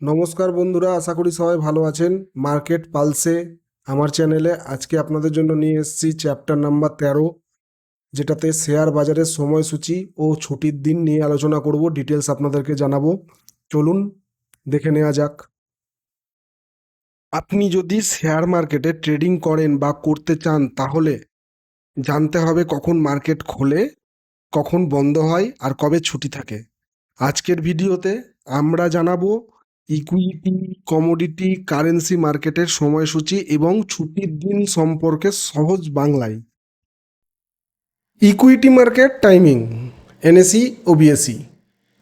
নমস্কার বন্ধুরা, আশা করি সবাই ভালো আছেন। মার্কেট পালসে আমার চ্যানেলে আজকে আপনাদের জন্য নিয়ে এসেছি চ্যাপ্টার নাম্বার তেরো, যেটাতে শেয়ার বাজারের সময়সূচি ও ছুটির দিন নিয়ে আলোচনা করব। ডিটেলস আপনাদেরকে জানাব। চলুন দেখে নেওয়া যাক। আপনি যদি শেয়ার মার্কেটে ট্রেডিং করেন বা করতে চান, তাহলে জানতে হবে কখন মার্কেট খোলে, কখন বন্ধ হয় আর কবে ছুটি থাকে। আজকের ভিডিওতে আমরা জানাব ইকুইটি কমোডিটি কারেন্সি মার্কেটের সময়সূচি এবং ছুটির দিন সম্পর্কে সহজ বাংলায়। ইকুইটি মার্কেট টাইমিং এনএসি ও বিএসি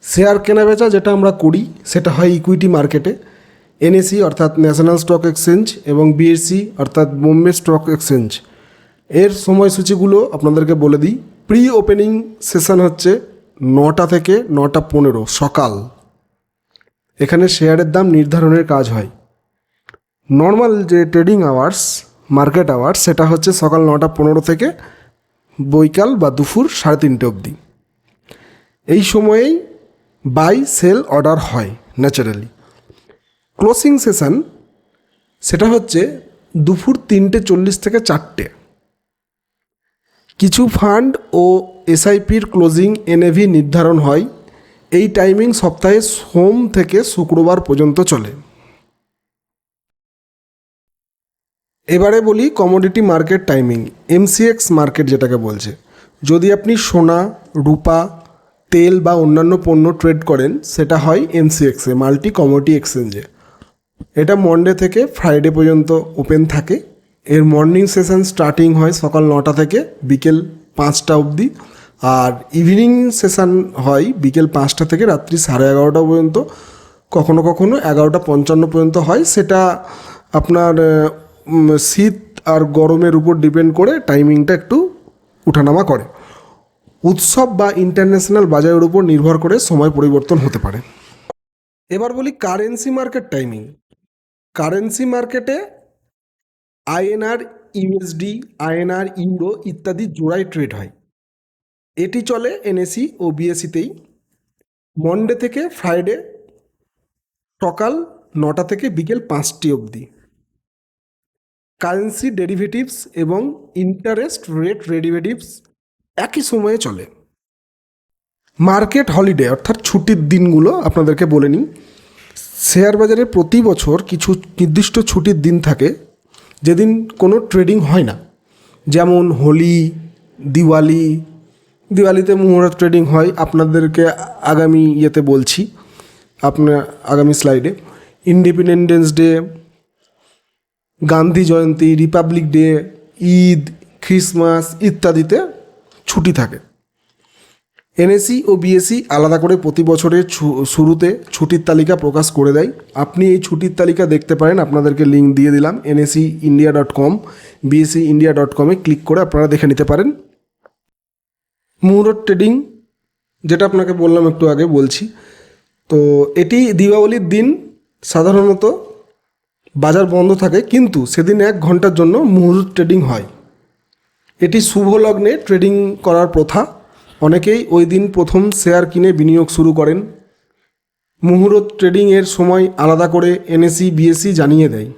শেয়ার কেনাবেচা যেটা আমরা করি, সেটা হয় ইকুইটি মার্কেটে এনএসি অর্থাৎ ন্যাশনাল স্টক এক্সচেঞ্জ এবং বিএসসি অর্থাৎ বোম্বে স্টক এক্সচেঞ্জ এর সময়সূচিগুলো আপনাদেরকে বলে দিই। প্রি ওপেনিং সেশন হচ্ছে নটা থেকে নটা পনেরো, সকাল। এখানে শেয়ারের দাম নির্ধারণের কাজ হয়। নর্মাল যে ট্রেডিং আওয়ার্স মার্কেট আওয়ার্স সেটা হচ্ছে সকাল নটা পনেরো থেকে বৈকাল বা দুপুর সাড়ে তিনটে অবধি। এই সময়েই বাই সেল অর্ডার হয় ন্যাচারালি ক্লোসিং সেশন সেটা হচ্ছে দুপুর তিনটে চল্লিশ থেকে চারটে। কিছু ফান্ড ও এসআইপির ক্লোজিং এনএভি নির্ধারণ হয় এই টাইমিং সপ্তাহে সোম থেকে শুক্রবার পর্যন্ত চলে। এবারে বলি commodity market timing MCX market যেটাকে বলছে। যদি আপনি সোনা, রূপা, তেল বা অন্যান্য পণ্য ট্রেড করেন, সেটা হয় এমসিএক্সে মাল্টি কমোডিটি এক্সচেঞ্জে এটা মন্ডে থেকে ফ্রাইডে পর্যন্ত ওপেন থাকে। এর মর্নিং সেশন স্টার্টিং হয় সকাল নটা থেকে বিকেল পাঁচটা অবধি। আর ইভিনিং সেশন হয় বিকেল পাঁচটা থেকে রাত্রি সাড়ে এগারোটা পর্যন্ত। কখনো কখনো এগারোটা পঞ্চান্ন পর্যন্ত হয়। সেটা আপনার শীত আর গরমের উপর ডিপেন্ড করে টাইমিংটা একটু উঠানামা করে। উৎসব বা ইন্টারন্যাশনাল বাজারের উপর নির্ভর করে সময় পরিবর্তন হতে পারে। এবার বলি কারেন্সি মার্কেট টাইমিং কারেন্সি মার্কেটে আইএনআর ইউএসডি আইএনআর ইউরো ইত্যাদি জোড়ায় ট্রেড হয়। এটি চলে এনএসি ও বিএসিতেই মন্ডে থেকে ফ্রাইডে সকাল নটা থেকে বিকেল পাঁচটি অবধি। কারেন্সি ডেরিভেটিভস এবং ইন্টারেস্ট রেট ডেরিভেটিভস একই সময়ে চলে। মার্কেট হলিডে অর্থাৎ ছুটির দিনগুলো আপনাদেরকে বলে নিই। শেয়ার বাজারে প্রতি বছর কিছু নির্দিষ্ট ছুটির দিন থাকে, যেদিন কোনো ট্রেডিং হয় না। যেমন হোলি, দিওয়ালি দিওয়ালিতে মুহূর্ত ট্রেডিং হয়, আপনাদেরকে আগামী ইয়েতে বলছি আপনার আগামী স্লাইডে independence day Gandhi Jayanti republic day Eid Christmas ইত্যাদিতে ছুটি থাকে। এনএসি ও বিএসসি আলাদা করে প্রতি বছরের শুরুতে ছুটির তালিকা প্রকাশ করে দেয়। আপনি এই ছুটির তালিকা দেখতে পারেন, আপনাদেরকে লিঙ্ক দিয়ে দিলাম NSE India dot com BSE India dot কমে ক্লিক করে আপনারা দেখে নিতে পারেন। মুহূর্ত ট্রেডিং যেটা আপনাকে বললাম একটু আগে বলছি। তো এটি দীপাবলির দিন সাধারণত বাজার বন্ধ থাকে, কিন্তু সেদিন এক ঘণ্টার জন্য মুহূর্ত ট্রেডিং হয়। এটি শুভ লগ্নে ট্রেডিং করার প্রথা। অনেকেই ওই দিন প্রথম শেয়ার কিনে বিনিয়োগ শুরু করেন। মুহূর্ত ট্রেডিংয়ের সময় আলাদা করে এনএসি বিএসসি জানিয়ে দেয়।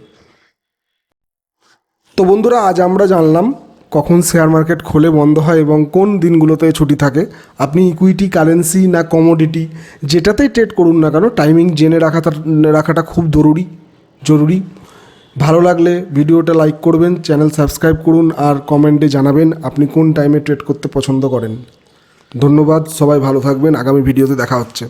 তো বন্ধুরা, আজ আমরা জানলাম কখন শেয়ার মার্কেট খোলে বন্ধ হয় এবং কোন দিনগুলোতে ছুটি থাকে, আপনি ইকুইটি কারেন্সি না কমোডিটি যেটাতেই ট্রেড করুন না কেন টাইমিং জেনে রাখাটা রাখাটা খুব জরুরি জরুরি। ভালো লাগলে ভিডিওটা লাইক করবেন চ্যানেল সাবস্ক্রাইব করুন আর কমেন্টে জানাবেন আপনি কোন টাইমে ট্রেড করতে পছন্দ করেন। ধন্যবাদ, সবাই ভালো থাকবেন, আগামী ভিডিওতে দেখা হচ্ছে।